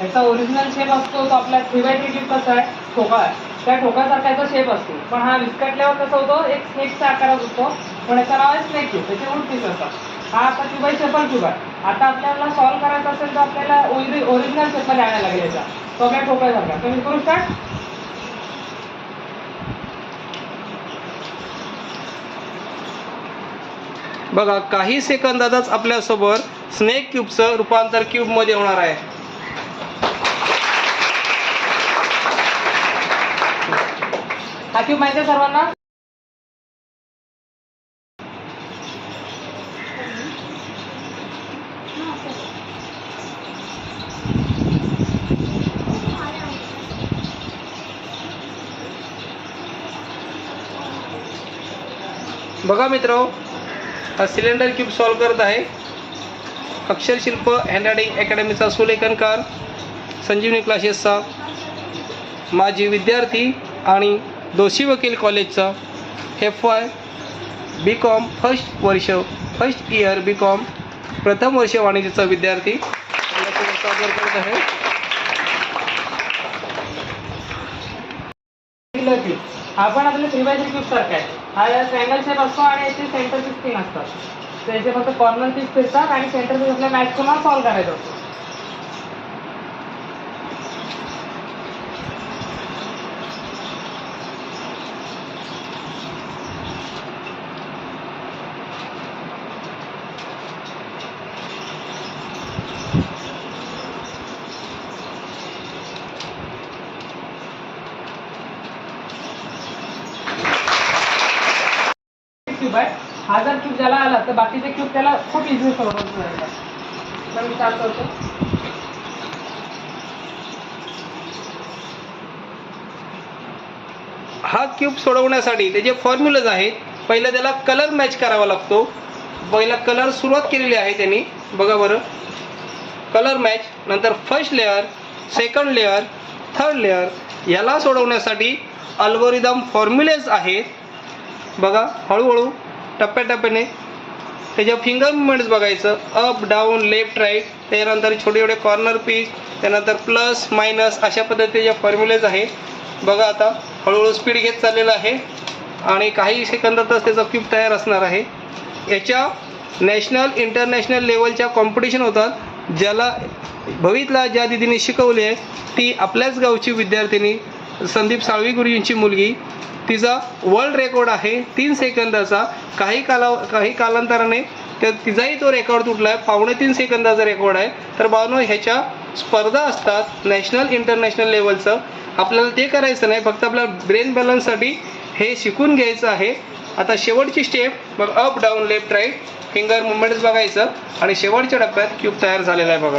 ह्याचा original shape असतो तो आपला थ्री बाय थ्री कसा आहे ठोका आहे त्या ठोकासारखा याचा शेप असतो. पण हा विस्कटल्यावर कसं होतो? एक स्नेकचा आकारात होतो. पण याचं नाव आहे स्नेक क्यूब त्याचे उलट पीस असतात. हा आता क्यूब आहे शेपल क्यूब आहे. आता आपल्याला सॉल्व्ह करायचा असेल तर आपल्याला ओरिजिनल शेपमध्ये आणायला लागेल याचा. तो आपल्या ठोकासारखा तुम्ही करू स्टार्ट बघा काही सेकंदातच आपल्यासोबत स्नेक क्यूबचं रूपांतर क्यूबमध्ये होणार आहे. हा क्यूब माहिती आहे सर्वांना? बघा मित्र हा सिलेंडर क्यूब सॉल्व करत आहे. अक्षरशिल्प हँडरायटिंग अकॅडमीचा सुलेखनकार संजीवनी क्लासेसचा माजी विद्यार्थी आणि दोषी वकील कॉलेजचं F Y B Com first वर्ष फर्स्ट इयर बी कॉम प्रथम वर्ष वाणिज्याचा विद्यार्थी. सादर करत आहे आपण आपले हा पण आपल्या थ्री बाय थ्री क्यूब सारखा आहे हा या ट्रँगल शेप असतो आणि याचे सेंटर पीस असतात त्याचे फक्त कॉर्नर पीस फिरतात आणि सेंटर पीस आपल्या मॅच तुम्हाला सॉल्व्ह करायचा असतो. क्यूब आहे हा जर क्यूब ज्याला आला तर बाकीचे क्यूब त्याला खूप इझी सोडवून तर मी चालू करतो. हा क्यूब सोडवण्यासाठी त्याचे फॉर्म्युलाज आहेत पहिलं त्याला कलर मॅच करावा लागतो. पहिला कलर सुरुवात केलेली आहे त्यांनी. बघा बरं. कलर मॅच नंतर first layer second layer third layer याला सोडवण्यासाठी अल्गोरिदम फॉर्म्युलेज आहेत. बघा हळूहळू. टप्प्याटप्प्याने. त्याच्या फिंगर मुवमेंट्स बघायचं. अप डाऊन लेफ्ट राईट त्याच्यानंतर छोटे छोटे कॉर्नर पीच त्यानंतर प्लस मायनस अशा पद्धतीचे फॉर्म्युलेज आहे. बघा आता हळूहळू स्पीड घेत चाललेलं आहे. आणि काही सेकंदातच त्याचा क्यूब तयार असणार आहे. याच्या नॅशनल इंटरनॅशनल लेवलच्या कॉम्पिटिशन होतात. ज्याला भवितला ज्या दिदीने शिकवली आहे ती आपल्याच गावची विद्यार्थिनी संदीप साळवी गुरुजींची मुलगी. तिचा वर्ल्ड रेकॉर्ड आहे तीन सेकंदाचा काही काला काही कालांतराने त्या तिचाही तो रेकॉर्ड तुटला आहे पावणे तीन सेकंदाचा रेकॉर्ड आहे. तर बावनो ह्याच्या स्पर्धा असतात नॅशनल इंटरनॅशनल लेवलचं आपल्याला ते करायचं नाही. फक्त आपल्या ब्रेन बॅलन्ससाठी हे शिकून घ्यायचं आहे. आता शेवटची स्टेप मग up down left right finger movements बघायचं. आणि शेवटच्या टप्प्यात क्यूब तयार झालेला आहे बघा.